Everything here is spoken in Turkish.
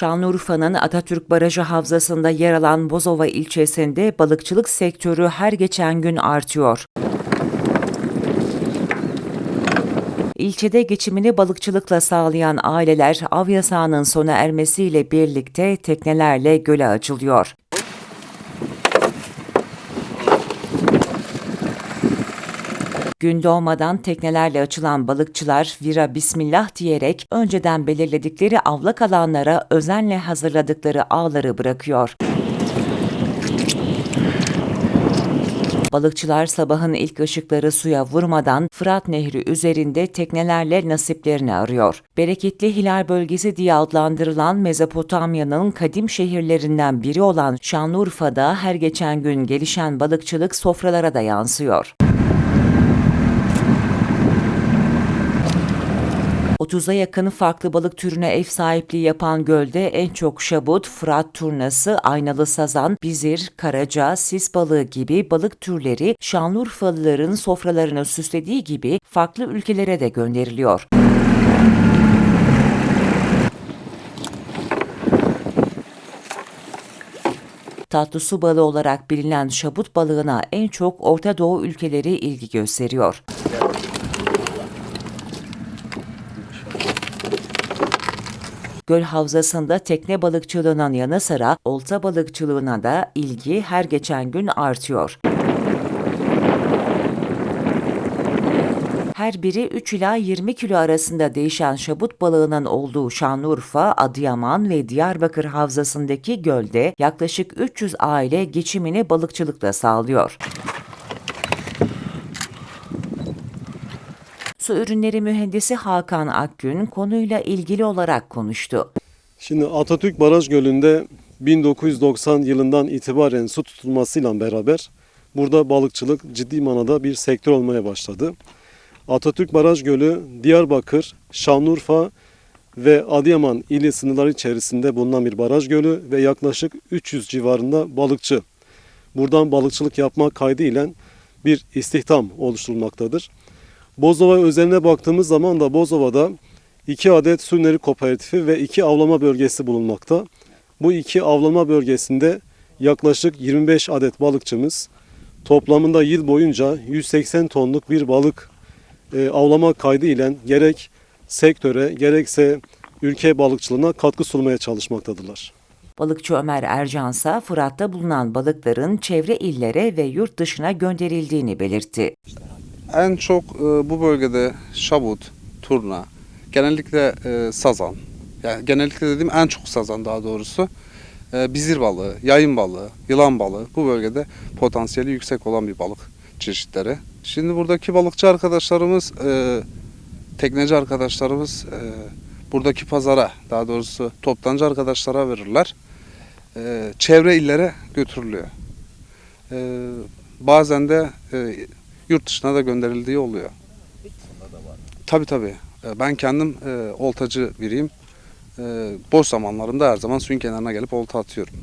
Şanlıurfa'nın Atatürk Barajı Havzası'nda yer alan Bozova ilçesinde balıkçılık sektörü her geçen gün artıyor. İlçede geçimini balıkçılıkla sağlayan aileler av yasağının sona ermesiyle birlikte teknelerle göle açılıyor. Gün doğmadan teknelerle açılan balıkçılar vira bismillah diyerek önceden belirledikleri avlak alanlara özenle hazırladıkları ağları bırakıyor. Balıkçılar sabahın ilk ışıkları suya vurmadan Fırat Nehri üzerinde teknelerle nasiplerini arıyor. Bereketli Hilal bölgesi diye adlandırılan Mezopotamya'nın kadim şehirlerinden biri olan Şanlıurfa'da her geçen gün gelişen balıkçılık sofralara da yansıyor. 30'a yakın farklı balık türüne ev sahipliği yapan gölde en çok şabut, fırat turnası, aynalı sazan, bizir, karaca, sis balığı gibi balık türleri Şanlıurfalıların sofralarını süslediği gibi farklı ülkelere de gönderiliyor. Tatlı su balığı olarak bilinen şabut balığına en çok Orta Doğu ülkeleri ilgi gösteriyor. Göl havzasında tekne balıkçılığının yanı sıra olta balıkçılığına da ilgi her geçen gün artıyor. Her biri 3 ila 20 kilo arasında değişen şabut balığının olduğu Şanlıurfa, Adıyaman ve Diyarbakır havzasındaki gölde yaklaşık 300 aile geçimini balıkçılıkla sağlıyor. Su ürünleri mühendisi Hakan Akgün konuyla ilgili olarak konuştu. Şimdi Atatürk Baraj Gölü'nde 1990 yılından itibaren su tutulmasıyla beraber burada balıkçılık ciddi manada bir sektör olmaya başladı. Atatürk Baraj Gölü Diyarbakır, Şanlıurfa ve Adıyaman ili sınırları içerisinde bulunan bir baraj gölü ve yaklaşık 300 civarında balıkçı. Buradan balıkçılık yapmak kaydıyla bir istihdam oluşturulmaktadır. Bozova özeline baktığımız zaman da Bozova'da iki adet su ürünleri kooperatifi ve iki avlama bölgesi bulunmakta. Bu iki avlama bölgesinde yaklaşık 25 adet balıkçımız toplamında yıl boyunca 180 tonluk bir balık e, avlama kaydı ile gerek sektöre gerekse ülke balıkçılığına katkı sunmaya çalışmaktadırlar. Balıkçı Ömer Ercansa Fırat'ta bulunan balıkların çevre illere ve yurt dışına gönderildiğini belirtti. En çok e, bu bölgede şabut, turna, genellikle e, sazan, yani genellikle dediğim en çok sazan daha doğrusu, e, bizir balığı, yayın balığı, yılan balığı bu bölgede potansiyeli yüksek olan bir balık çeşitleri. Şimdi buradaki balıkçı arkadaşlarımız, e, tekneci arkadaşlarımız e, buradaki pazara, daha doğrusu toptancı arkadaşlara verirler. E, çevre illere götürülüyor. E, bazen de e, yurt dışına da gönderildiği oluyor. Tabii tabii. E, Ben kendim e, oltacı biriyim. E, boş zamanlarımda her zaman suyun kenarına gelip olta atıyorum.